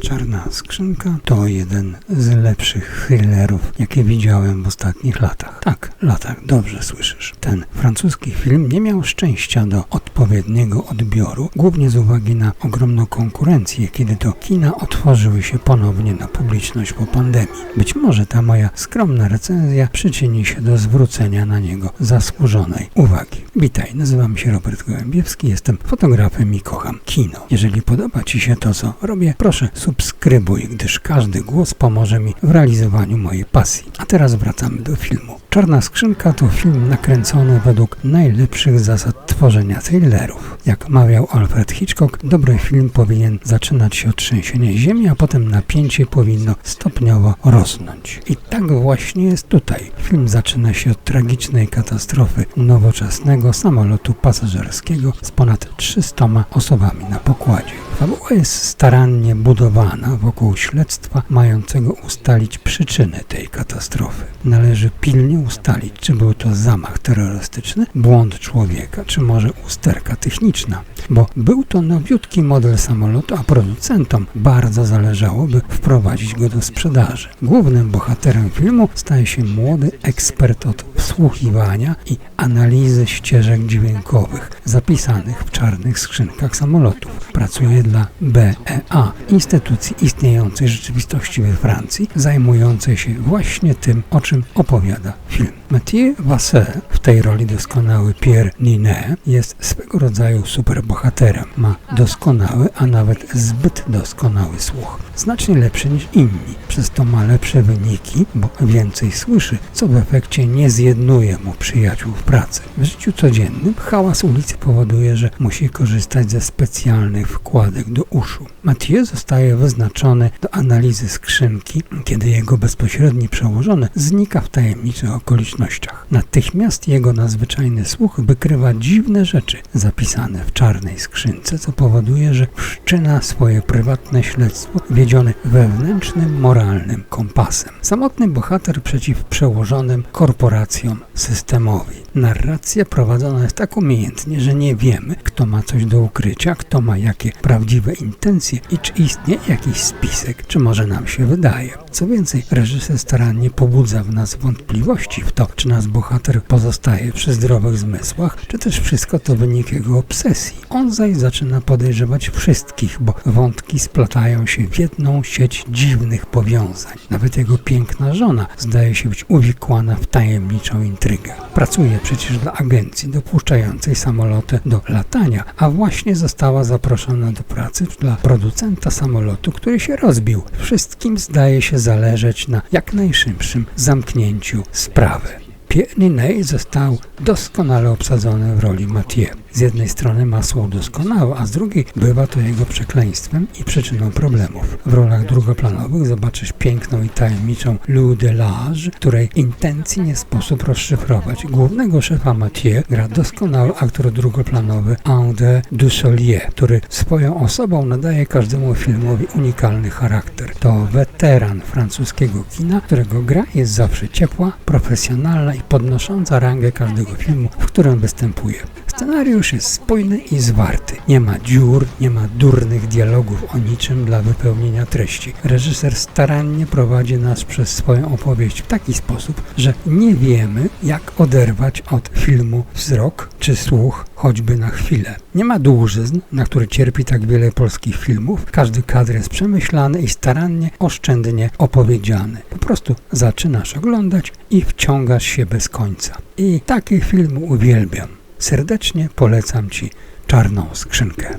Czarna skrzynka to jeden z lepszych thrillerów, jakie widziałem w ostatnich latach. Tak, latach, dobrze słyszysz. Ten francuski film nie miał szczęścia do odpowiedniego odbioru, głównie z uwagi na ogromną konkurencję, kiedy to kina otworzyły się ponownie na publiczność po pandemii. Być może ta moja skromna recenzja przyczyni się do zwrócenia na niego zasłużonej uwagi. Witaj, nazywam się Robert Gołębiewski, jestem fotografem i kocham kino. Jeżeli podoba Ci się to, co robię, proszę subskrybuj, gdyż każdy głos pomoże mi w realizowaniu mojej pasji. A teraz wracamy do filmu. Czarna skrzynka to film nakręcony według najlepszych zasad tworzenia thrillerów. Jak mawiał Alfred Hitchcock, dobry film powinien zaczynać się od trzęsienia ziemi, a potem napięcie powinno stopniowo rosnąć. I tak właśnie jest tutaj. Film zaczyna się od tragicznej katastrofy nowoczesnego samolotu pasażerskiego z ponad 300 osobami na pokładzie. Fabuła jest starannie budowana wokół śledztwa mającego ustalić przyczyny tej katastrofy. Należy pilnie ustalić, czy był to zamach terrorystyczny, błąd człowieka, czy może usterka techniczna, bo był to nowiutki model samolotu, a producentom bardzo zależało, by wprowadzić go do sprzedaży. Głównym bohaterem filmu staje się młody ekspert od wsłuchiwania i analizy ścieżek dźwiękowych zapisanych w czarnych skrzynkach samolotów. Pracuje dla BEA, instytucji istniejącej rzeczywistości we Francji, zajmującej się właśnie tym, o czym opowiada film. Mathieu Vasseur, w tej roli doskonały Pierre Ninet, jest swego rodzaju superbohaterem. Ma doskonały, a nawet zbyt doskonały słuch. Znacznie lepszy niż inni. Przez to ma lepsze wyniki, bo więcej słyszy, co w efekcie nie zjednuje mu przyjaciół w pracy. W życiu codziennym hałas ulicy powoduje, że musi korzystać ze specjalnych wkładek do uszu. Mathieu zostaje wyznaczony do analizy skrzynki, kiedy jego bezpośredni przełożony znika w tajemniczych okolicznościach. Natychmiast jego nadzwyczajny słuch wykrywa dziwne rzeczy zapisane w czarnej skrzynce, co powoduje, że wszczyna swoje prywatne śledztwo wiedzione wewnętrznym, moralnym kompasem. Samotny bohater przeciw przełożonym korporacjom systemowi. Narracja prowadzona jest tak umiejętnie, że nie wiemy, kto ma coś do ukrycia, kto ma jakie prawdziwe intencje i czy istnieje jakiś spisek, czy może nam się wydaje. Co więcej, reżyser starannie pobudza w nas wątpliwości w to, czy nasz bohater pozostaje przy zdrowych zmysłach, czy też wszystko to wynik jego obsesji. On zaś zaczyna podejrzewać wszystkich, bo wątki splatają się w jedną sieć dziwnych powiązań. Nawet jego piękna żona zdaje się być uwikłana w tajemniczą intrygę. Pracuje przecież dla agencji dopuszczającej samoloty do latania, a właśnie została zaproszona do pracy dla producenta samolotu, który się rozbił. Wszystkim zdaje się zależeć na jak najszybszym zamknięciu sprawy. Pierre Niney został doskonale obsadzony w roli Mathieu. Z jednej strony masło doskonałe, a z drugiej bywa to jego przekleństwem i przyczyną problemów. W rolach drugoplanowych zobaczysz piękną i tajemniczą Lou Delage, której intencji nie sposób rozszyfrować. Głównego szefa Mathieu gra doskonały aktor drugoplanowy André Dussolier, który swoją osobą nadaje każdemu filmowi unikalny charakter. To weteran francuskiego kina, którego gra jest zawsze ciepła, profesjonalna i podnosząca rangę każdego filmu, w którym występuje. Scenariusz jest spójny i zwarty. Nie ma dziur, nie ma durnych dialogów o niczym dla wypełnienia treści. Reżyser starannie prowadzi nas przez swoją opowieść w taki sposób, że nie wiemy, jak oderwać od filmu wzrok czy słuch choćby na chwilę. Nie ma dłużyzn, na które cierpi tak wiele polskich filmów. Każdy kadr jest przemyślany i starannie, oszczędnie opowiedziany. Po prostu zaczynasz oglądać i wciągasz się bez końca. I taki film uwielbiam. Serdecznie polecam Ci czarną skrzynkę.